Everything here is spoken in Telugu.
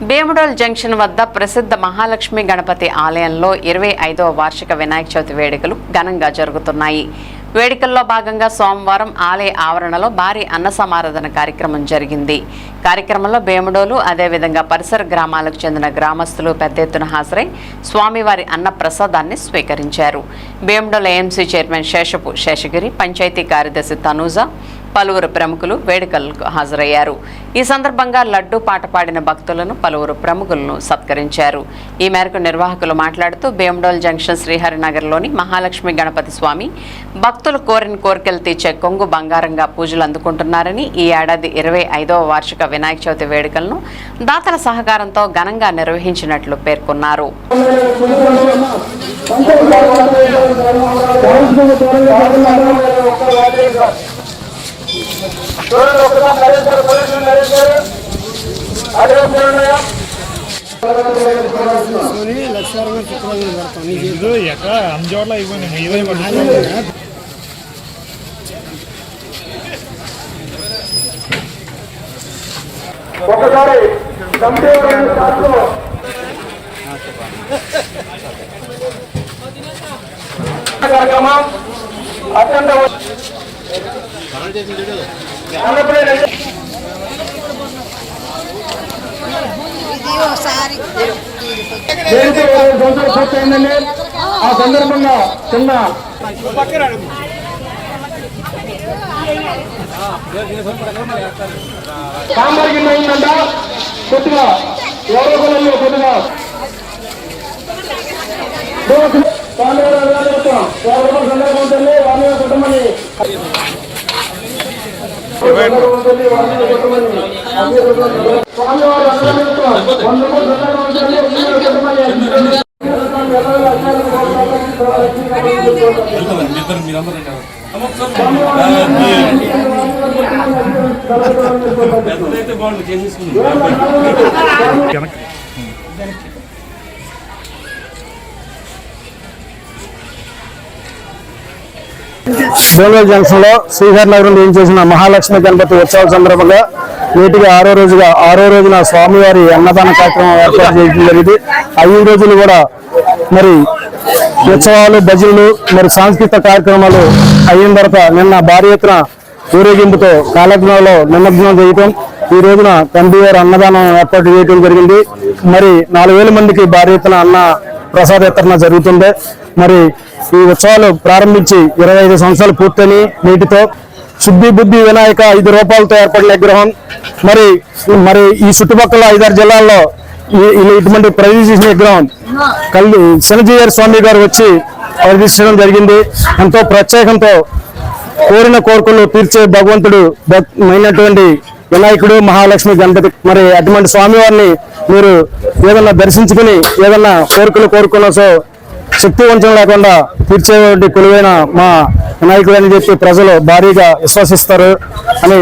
భీముడోల్ జంక్షన్ వద్ద ప్రసిద్ధ మహాలక్ష్మి గణపతి ఆలయంలో ఇరవై ఐదవ వార్షిక వినాయక చవితి వేడుకలు ఘనంగా జరుగుతున్నాయి. వేడుకల్లో భాగంగా సోమవారం ఆలయ ఆవరణలో భారీ అన్న సమారాధన కార్యక్రమం జరిగింది. కార్యక్రమంలో భీముడోలు అదేవిధంగా పరిసర గ్రామాలకు చెందిన గ్రామస్తులు పెద్ద ఎత్తున హాజరై స్వామివారి అన్న ప్రసాదాన్ని స్వీకరించారు. భీముడోలు ఏఎంసీ చైర్మన్ శేషపు శేషగిరి పంచాయతీ కార్యదర్శి తనూజ పలువురు ప్రముఖులు వేడుకలకు హాజరయ్యారు. ఈ సందర్భంగా లడ్డూ పాట పాడిన భక్తులను పలువురు ప్రముఖులను సత్కరించారు. ఈ మేరకు నిర్వాహకులు మాట్లాడుతూ భీమడోల్ జంక్షన్ శ్రీహరినగర్లోని మహాలక్ష్మి గణపతి స్వామి భక్తులు కోరిన కోరికలు తీర్చే కొంగు బంగారంగా పూజలు అందుకుంటున్నారని ఈ ఏడాది ఇరవై ఐదవ వార్షిక వినాయక చవితి వేడుకలను దాతల సహకారంతో ఘనంగా నిర్వహించినట్లు పేర్కొన్నారు. తీసుకొని లక్ష్యారంగా శుక్రవారం పెడతాం. నీ చేతిలో ఎక్కడ ఒకసారి కార్యక్రమం అత్యంత ఆంధ్రప్రదేశ్ ఆ సందర్భంగా చిన్న సాంబార్ కింద అయిందంట కొద్దిగా ఎవరో కొద్దిగా కొద్దిగా స్వామివారి సందర్భం తల్లి వారి కుటుంబాన్ని సందర్భం ఉంటుంది కుటుంబాన్ని స్వామివారి అభినందనలు. వంద కోట్ల సందర్భం ఉంటుంది వారి కుటుంబాన్ని బోల్వల్ జంక్షన్లో శ్రీహరి నగరం ఏం చేసిన మహాలక్ష్మి గణపతి ఉత్సవాల సందర్భంగా నేటిగా ఆరో రోజుగా ఆరో రోజున స్వామివారి అన్నదాన కార్యక్రమం ఏర్పాటు చేయడం జరిగింది. ఐదు రోజులు కూడా మరి ఉత్సవాలు భజనలు మరి సాంస్కృతిక కార్యక్రమాలు అయిన తర్వాత నిన్న భారీ ఎత్తున ఊరేగింపుతో కాలజ్ఞంలో నిమగ్నం చేయటం ఈ రోజున తండ్రి అన్నదానం ఏర్పాటు చేయడం జరిగింది. మరి నాలుగు వేల మందికి భారీ ఎత్తున అన్న ప్రసాద వితరణ జరుగుతుంది మరి ఈ ఉత్సవాలు ప్రారంభించి ఇరవై ఐదు సంవత్సరాలు పూర్తని నీటితో. శుద్ధి బుద్ధి వినాయక ఐదు రూపాయలతో ఏర్పడిన విగ్రహం. మరి మరి ఈ చుట్టుపక్కల ఐదారు జిల్లాల్లో ఈ- ఇటువంటి ప్రవేశించిన విగ్రహం. కళ్ళు శనజీయర్ స్వామి గారు వచ్చి ప్రతిష్ఠించడం జరిగింది. ఎంతో ప్రత్యేకంతో కోరిన కోరికలు తీర్చే భగవంతుడు అయినటువంటి వినాయకుడు మహాలక్ష్మి గణపతి. మరి అటువంటి స్వామివారిని మీరు ఏదన్నా దర్శించుకుని ఏదన్నా కోరికలు కోరుకున్నా సో శక్తి వంచన లేకుండా తీర్చేటువంటి కొలువైన మా వినాయకుడు అని చెప్పి ప్రజలు భారీగా విశ్వసిస్తారు అని